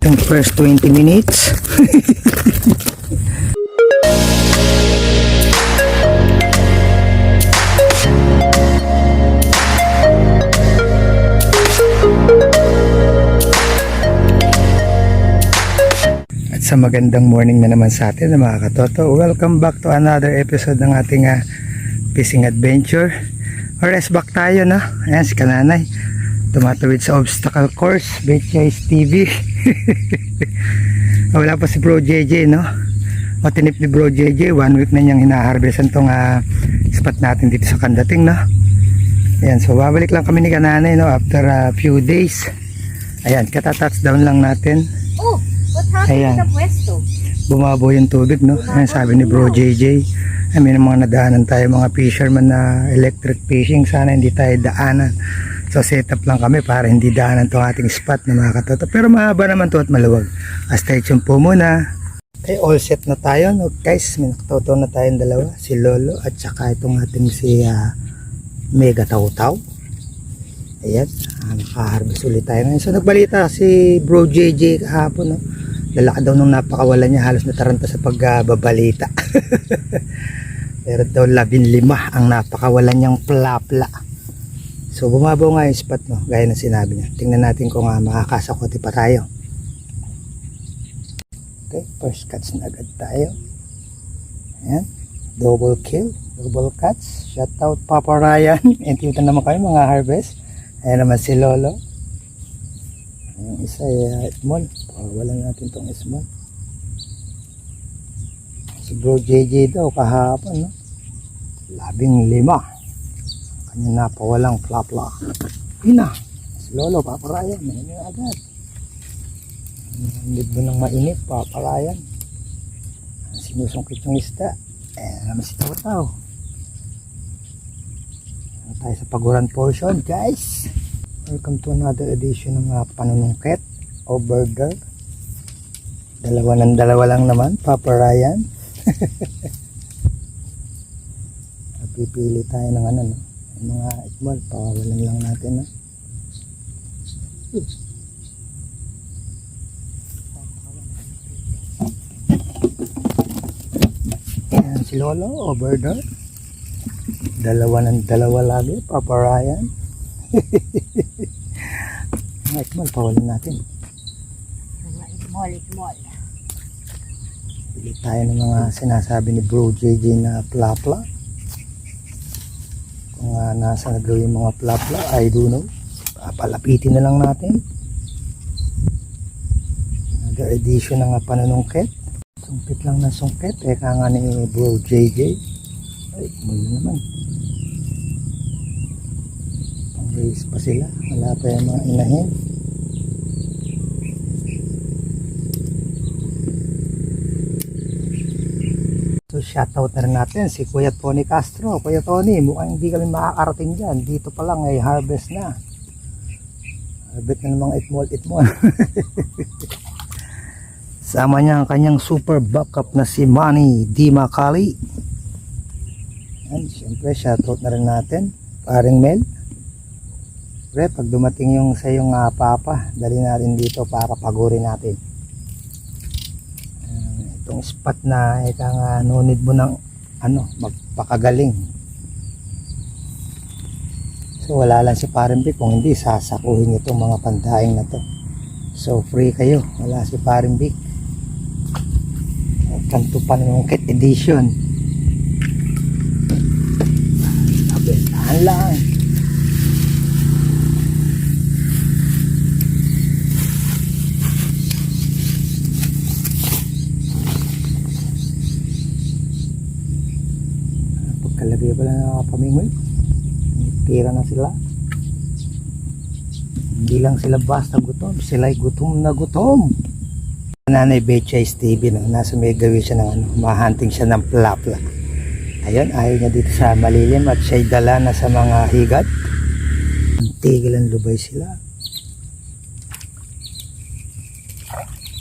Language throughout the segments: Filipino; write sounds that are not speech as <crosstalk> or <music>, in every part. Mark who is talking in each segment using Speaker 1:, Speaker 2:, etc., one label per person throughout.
Speaker 1: Yung first 20 minutes. At sa magandang morning na naman sa atin mga katoto. Welcome back to another episode ng ating ah, fishing adventure. Or back tayo na. Ayan si Kananay. Tumatawid sa obstacle course. Betchay TV. <laughs> Wala pa si Bro JJ no. O tinip ni Bro JJ. One week na niyang hinaharvestan tong ah, spot natin dito sa Kandating no. Ayan, so babalik lang kami ni Kananay no after a few days. Ayan, kata-touchdown lang natin.
Speaker 2: Oh, what happened
Speaker 1: Ayan.
Speaker 2: sa pwesto?
Speaker 1: bumabo yung tubig no Ayan, sabi ni bro JJ I mean mga nadaanan tayo mga fisherman na electric fishing sana hindi tayo daanan so set up lang kami para hindi daanan tong ating spot na mga katoto. Pero mahaba naman to at maluwag. Ah, stay tuned po muna. Okay all set na tayo no? Guys may nakatoto na tayong dalawa si Lolo at saka itong ating si ah, Mega Tautaw. Ayan ah, nakaharvest ulit tayo ngayon. So nagbalita si bro JJ kahapon no? Lalaki daw nung napakawalan niya halos nataranta sa pagbabalita. <laughs> Pero daw labing lima ang napakawalan niyang plapla so bumabaw nga yung spot no? Gaya ng sinabi niya. Tingnan natin kung uh, makakasakote pa tayo. Okay first cuts na agad tayo. Ayan. Double kill double cuts. Shout out Papa Ryan. <laughs> And dito naman kami mga harvest. Ayan naman si Lolo. Yung isa ay uh, small. Pakawalan natin tong small. Si Bro JJ daw kahapon, no? Labing lima. Kanya napawalang plapla. Ina. Si Lolo, paparayan. Mainit agad. Hindi mo nang mainit, paparayan. Sinusungkit yung isda. Eh, naman si Tawtaw. Ano tayo sa paguran portion, guys. Welcome to another edition ng uh, Panunungkit o Burger. Dalawa ng dalawa lang naman, Papa Ryan. <laughs> Pipili tayo ng ano, no? Mga ikbal, pawawalan lang natin, no? Yan si Lolo o Burger. Dalawa ng dalawa lagi, Papa Ryan. <laughs> Mga ikmal, pawalan natin.
Speaker 2: Mga small, small.
Speaker 1: Pili tayo ng mga sinasabi ni Bro JJ na plapla. Kung uh, nasa yung mga plapla, I don't know. Papalapitin na lang natin. Another edition ng panunungkit. Sungkit lang na sungkit. Eka nga ni Bro JJ. Ay, muli naman. Pang-raise pa sila. Wala pa yung mga inahin. So shoutout na rin natin si Kuya Tony Castro. Kuya Tony, mukhang hindi kami makakarating dyan. Dito pa lang ay harvest na. Harvest na ng mga itmol itmol. <laughs> Sama niya ang kanyang super backup na si Manny Di Macali. Yan, siyempre shoutout na rin natin. Paring Mel. Pre, pag dumating yung sa yung uh, papa, dali natin dito para pagurin natin itong spot na ika nga no need mo ng ano magpakagaling. So wala lang si Parimbi kung hindi sasakuhin itong mga pandaing na to. So free kayo. Wala si Parimbi kanto pa ng kit edition. Abentahan lang pamingoy tira na sila hindi lang sila basta gutom sila gutom na gutom nanay Betchay TV no? nasa may gawin siya ng ano mahunting siya ng plapla ayun ayaw niya dito sa malilim at siya'y dala na sa mga higat tigil ang lubay sila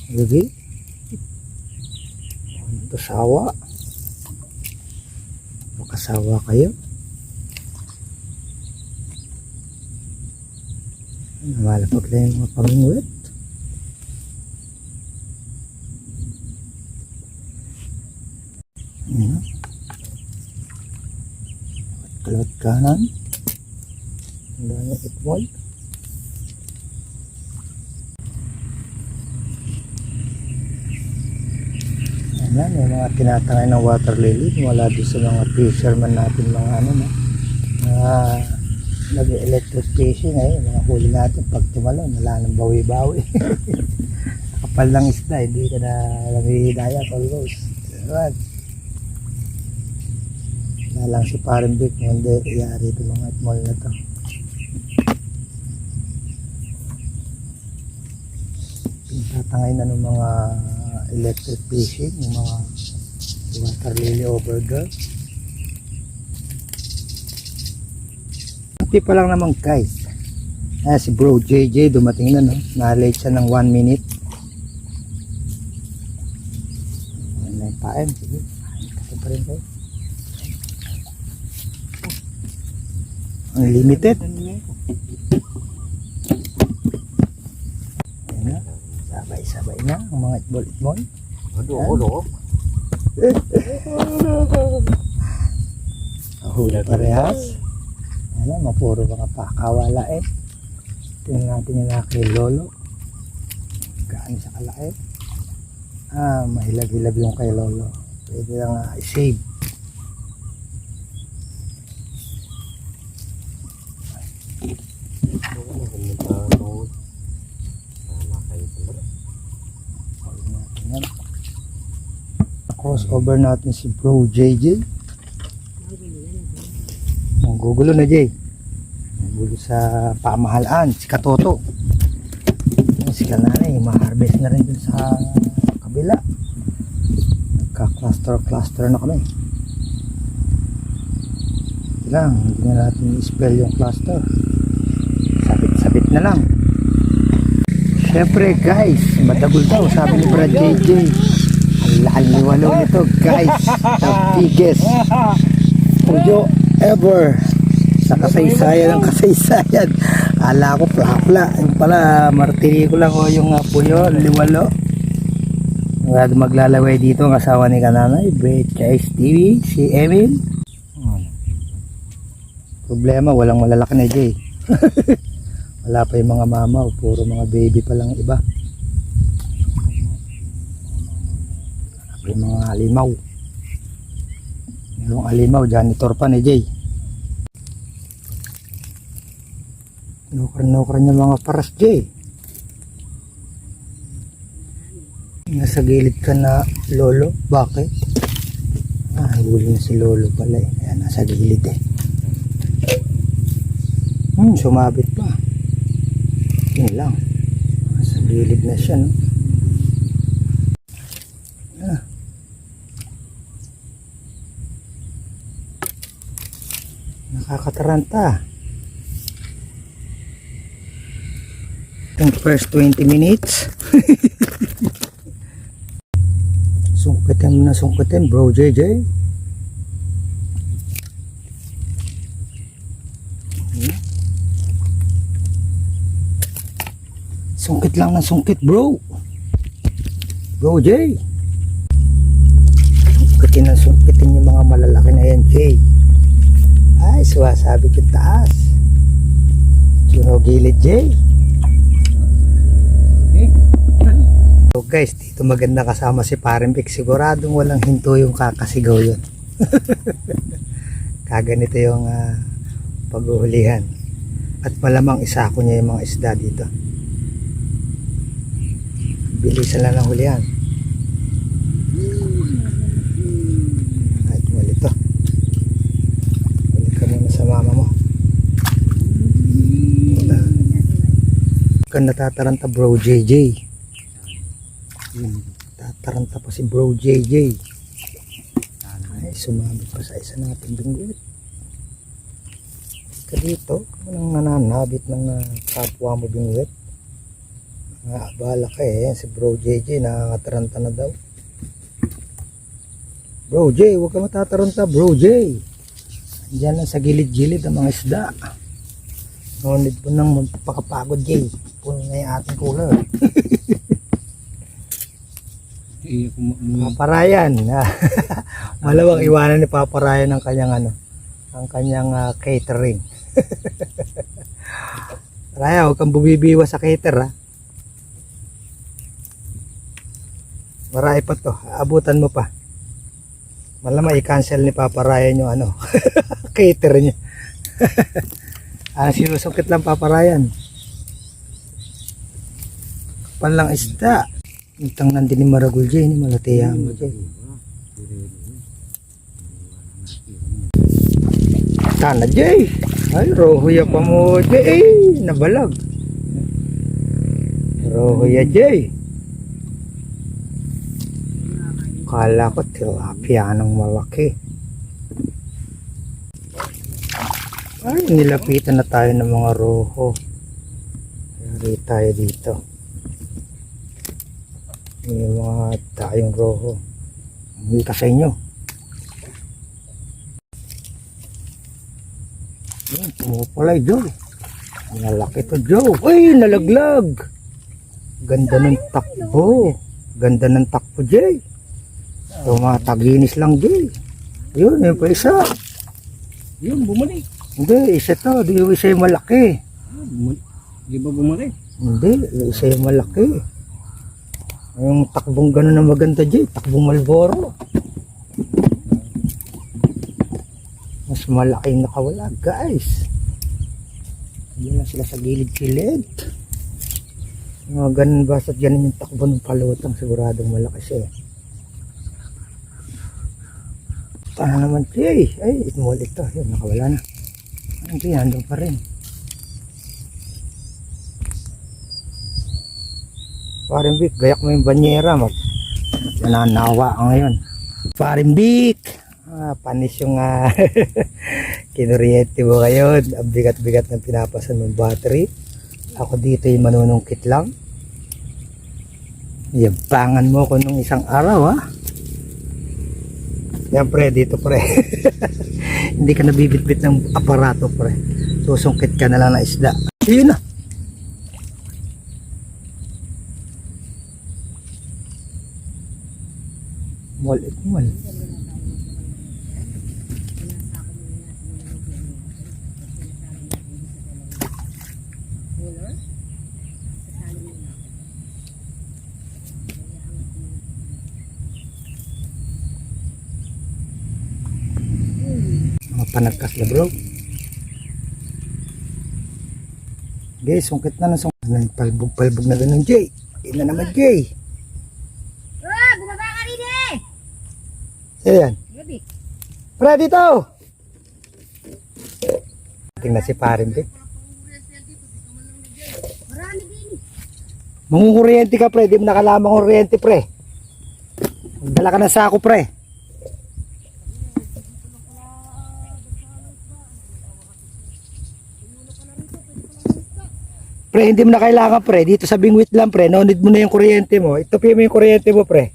Speaker 1: Gabi. Ito sawa. Makasawa kayo. Wala Malapot lang yung mga pangungulit. Ayan. Kalawat kanan. Ang dami itwal. Ayan, yung mga tinatangay ng water lily. Wala doon sa mga fisherman natin mga ano na. Na nag-electric fishing ay mga huli natin pag tumalon wala nang bawi-bawi. <laughs> Kapal ng isda hindi ka na nangihidaya almost. Ayan. wala lang si parang Vic hindi iyari ito mga mall na to. Pintatangay na ng mga electric fishing yung mga water lily over Kunti pa lang naman guys. Ah, si bro JJ dumating na no. Na-late siya ng 1 minute. Ayan na yung. Sige. Kasi pa rin kayo. Unlimited. Ayan na. Sabay-sabay na ang mga itbol-itbol.
Speaker 3: Ano, ano? <laughs>
Speaker 1: Huli parehas. Ano, mapuro mga pakawala eh. Tingnan natin yung kay Lolo. Gaano sa kalaki. Ah, mahilag-hilag yung kay Lolo. Pwede lang ah, i-save. Yan. Crossover natin si Bro JJ. Gugulo na Jay. Ang gulo sa pamahalaan. Si Katoto. Si Kananay. Ma-harvest na rin dun sa kabila. Nagka-cluster-cluster na kami. Lang. Hindi na natin i-spell yung cluster. Sabit-sabit na lang. Siyempre guys, madagol daw sabi ni Brad JJ. Ang liwalo nito guys. The biggest puyo ever sa kasaysayan ng kasaysayan. Ala ko plapla. Yung pala martini ko yung uh, puyo, liwalo. Maglalaway dito ang asawa ni Kananay, Brad Chase TV, si Emil. Hmm. Problema, walang malalaki na Jay. <laughs> Wala pa yung mga mama, o puro mga baby pa lang iba. Wala pa yung mga alimaw. Merong alimaw, janitor pa ni Jay. Nukar-nukar niya mga paras Jay. Nasa gilid ka na lolo, bakit? Ah, huli na si lolo pala eh. Kaya nasa gilid eh. Hmm, sumabit pa. Yun lang. Sa gilid na siya, no? Nakakataranta. Yung first 20 minutes. <laughs> sungkitin na sungkitin, bro JJ. Sungkit lang ng sungkit, bro. Bro, Jay. Sungkitin ng sungkitin yung mga malalaki na yan, Jay. Ay, suwasabit yung taas. Suno gilid, Jay. So guys, dito maganda kasama si Parempik. Siguradong walang hinto yung kakasigaw yun. <laughs> Kaganito yung ah, paghuhulihan. At malamang isako niya yung mga isda dito. Bilisan lang ng hulihan. Kahit wali to. Balik ka muna sa mama mo. Kan natataranta bro JJ. Hmm, tataranta pa si bro JJ. Ay, sumabit pa sa isa natin bingwit. Ka dito, anong nananabit ng ah, kapwa mo bingwit? Nga, bahala ka eh. Si Bro JJ nakakataranta na daw. Bro J, huwag ka matataranta, Bro J. Diyan lang sa gilid-gilid ang mga isda. Need po nang magpakapagod, J. Puno na yung ating cooler. Paparayan. <laughs> Malawang iwanan ni Paparayan ang kanyang ano, ang kanyang ah, catering. <laughs> Raya, huwag kang bumibiwa sa cater ha. Marami pa to. Abutan mo pa. Malamang i-cancel ni Paparayan yung ano, <laughs> cater niya. Ah, sinusungkit lang Paparayan. Kapal lang isda. Itang nandun ni Maragul dyan, ni Malatea mo dyan. Sana Jay. Ay, rohuya pa mo Jay. Eh, nabalag. Rohuya Jay. Kala ko tilapia ng malaki. Ay, nilapitan na tayo ng mga roho. Yari tayo dito. May mga tayong roho. Hindi ka sa inyo. Yan, pumupulay, Joe. Malaki to, Joe. Uy, nalaglag. Ganda ng takbo. Ganda ng takbo, Jay. Tumataginis lang, Jay. Yun, yun pa isa.
Speaker 3: Yun, bumalik.
Speaker 1: Hindi, isa to. Di yung isa yung malaki.
Speaker 3: Di ba bumalik?
Speaker 1: Hindi, yung isa yung malaki. Yung takbong gano'n na maganda, Jay. Takbong Malboro. Mas malaki yung nakawala, guys. Hindi na sila sa gilid-gilid. Mga ganun ba sa ganun yung takbo ng palutang siguradong malaki siya. eh. Paano naman Jay? Ay, small ito. Yun, nakawala na. Hindi, nandun pa rin. Paring Vic, gayak mo yung banyera. Mag nananawa ka ngayon. Paring Vic, ah, panis yung <laughs> uh, kinuryente mo ngayon. Ang bigat-bigat ng pinapasan ng battery. Ako dito yung manunungkit lang. Yabangan mo ko nung isang araw ha. Yan pre, dito pre. <laughs> Hindi ka nabibitbit ng aparato pre. Susungkit ka na lang ng isda. Yun na. Mall it. Mga panagkas na bro. Guys, sungkit na ng sungkit. Ano, Palbog, palbog na ganun, Jay. Hindi na naman, Jay.
Speaker 2: Ah, bumaba ka rin eh!
Speaker 1: Ayan.
Speaker 2: Gabi.
Speaker 1: Pre, dito! Tingnan si Parin,
Speaker 2: din.
Speaker 1: Mangunguryente ka, pre. Di mo nakalamang kuryente, pre. Dala ka ng sako, pre. Pre, hindi mo na kailangan, pre. Dito sa bingwit lang, pre. No need mo na yung kuryente mo. Itupi mo yung kuryente mo, pre.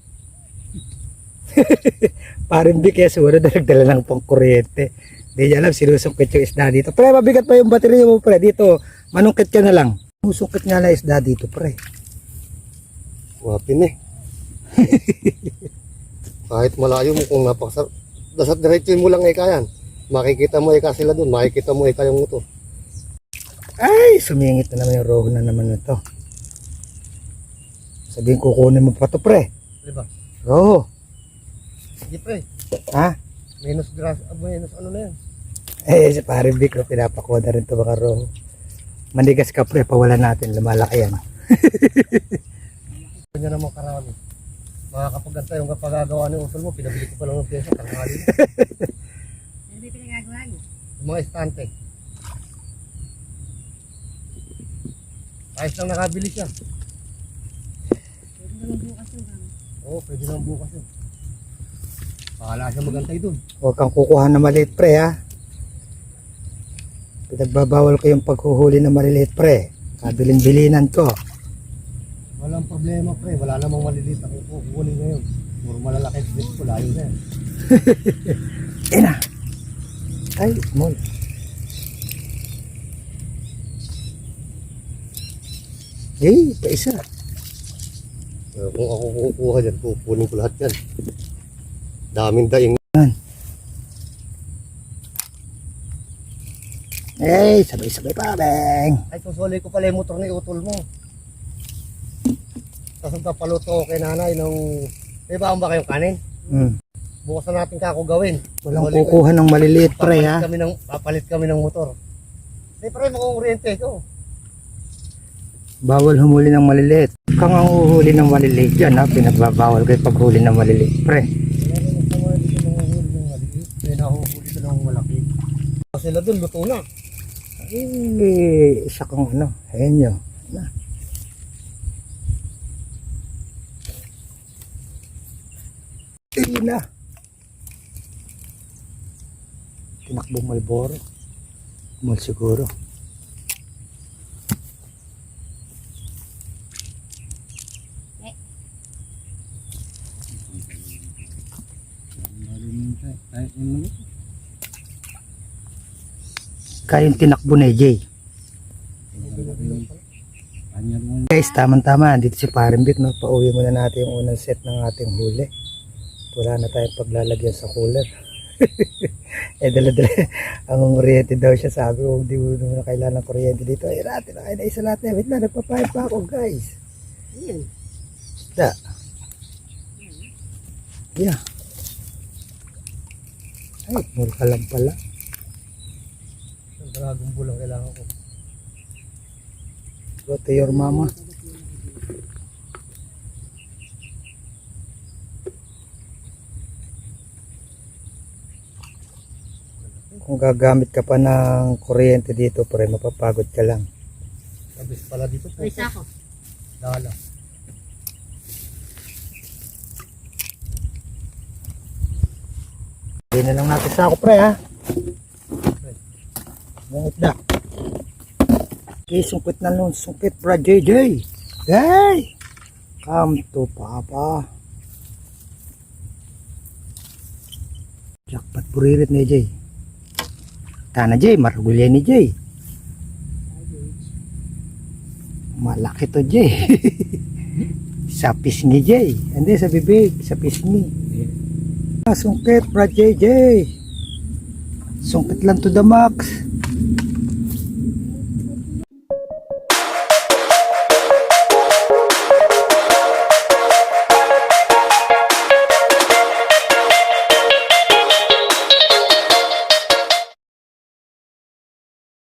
Speaker 1: <laughs> Parin di kaya siguro nagdala ng pang kuryente. Hindi niya alam, sinusungkit yung isda dito. Pre, mabigat pa yung baterya mo, pre. Dito, manungkit ka na lang. Sinusungkit nga na isda dito, pre.
Speaker 3: Wapin eh. <laughs> Kahit malayo mo kung napakasar... Dasat diretso mo lang ika yan. Makikita mo ika sila dun. Makikita mo ika yung muto.
Speaker 1: Ay, sumingit na naman yung roho na naman na to. Sabihin kukunin mo pa to, pre.
Speaker 3: Di ba?
Speaker 1: Roho.
Speaker 3: Hindi pre.
Speaker 1: Ha?
Speaker 3: Minus grass. ah, minus ano na yan.
Speaker 1: Eh, si pare Vic, no, pinapakoda rin to mga roho. Manigas ka, pre. Pawalan natin. Lumalaki yan.
Speaker 3: Kanya naman karami. Makakapagantay yung kapagagawa ng usol mo. Pinabili ko pa lang ng pyesa. Na. <laughs>
Speaker 2: Ano ba pinagagawa niyo?
Speaker 3: Yung mga estante. Ayos lang nakabili siya.
Speaker 2: Pwede naman bukas kami.
Speaker 3: Oo, pwede lang bukas yun. Pakala siya magantay dun.
Speaker 1: Huwag kang kukuha na maliit, pre, ha? Pinagbabawal ko yung paghuhuli na maliliit, pre. Kabilin-bilinan ko.
Speaker 3: Walang problema pre. Wala namang maliliit ako kukunin ngayon. Puro malalaki split ko. Layo na yan. <laughs>
Speaker 1: Ina. Ay, small. Eh, pa isa.
Speaker 3: Uh, kung ako kukuha dyan, kukunin ko lahat yan. Daming daing.
Speaker 1: Eh, sabay-sabay pa, beng.
Speaker 3: Ay, susuli ko pala yung motor ni utol mo. Tapos papaluto ko kay nanay nung... May baon ba kayong kanin?
Speaker 1: Hmm.
Speaker 3: Bukas na natin kako gawin.
Speaker 1: Walang
Speaker 3: ko-
Speaker 1: kukuha ng maliliit, pre,
Speaker 3: papalit
Speaker 1: ha?
Speaker 3: Kami ng, papalit kami ng motor. Hindi, pre, makukuryente ko.
Speaker 1: Bawal humuli ng maliliit. Kang ang uhuli ng maliliit dyan, ha? Pinagbabawal kayo paghuli ng maliliit, pre.
Speaker 3: Sila dun, luto na.
Speaker 1: Eh, isa kang ano, henyo. Na. Ayun na. Tinakbong Malboro. Mall siguro. Kaya yung tinakbo na eh, Jay. Guys, tama-tama. Dito si Parambik, no? Pauwi muna natin yung unang set ng ating huli. Wala na tayong paglalagyan sa cooler. <laughs> eh, dala-dala. Ang kuryente daw siya. Sabi ko, hindi mo naman kailangan ng kuryente dito. Eh, natin, ay, na isa lahat na. Wait lang, nagpapahit pa ako, guys.
Speaker 2: Ayun.
Speaker 1: Da. Yeah. Ay, mura ka lang pala.
Speaker 3: Dragong bulang kailangan ko.
Speaker 1: Go to your mama. Kung gagamit ka pa ng kuryente dito, pre, mapapagod ka lang.
Speaker 3: Sabis pala dito po.
Speaker 2: May sako.
Speaker 3: Dala.
Speaker 1: Hindi na lang natin sa ako, pre, ha? Yung itda. Okay, sungkit na lang, sungkit, bro, JJ. Hey! Come to Papa. Jackpot puririt ni Jay. Tana Jay, marugulya ni Jay. Malaki to Jay. <laughs> sa pisngi Jay. Hindi sa bibig, sa pisngi. Ah, sungkit, bro JJ. Sungkit lang to the max.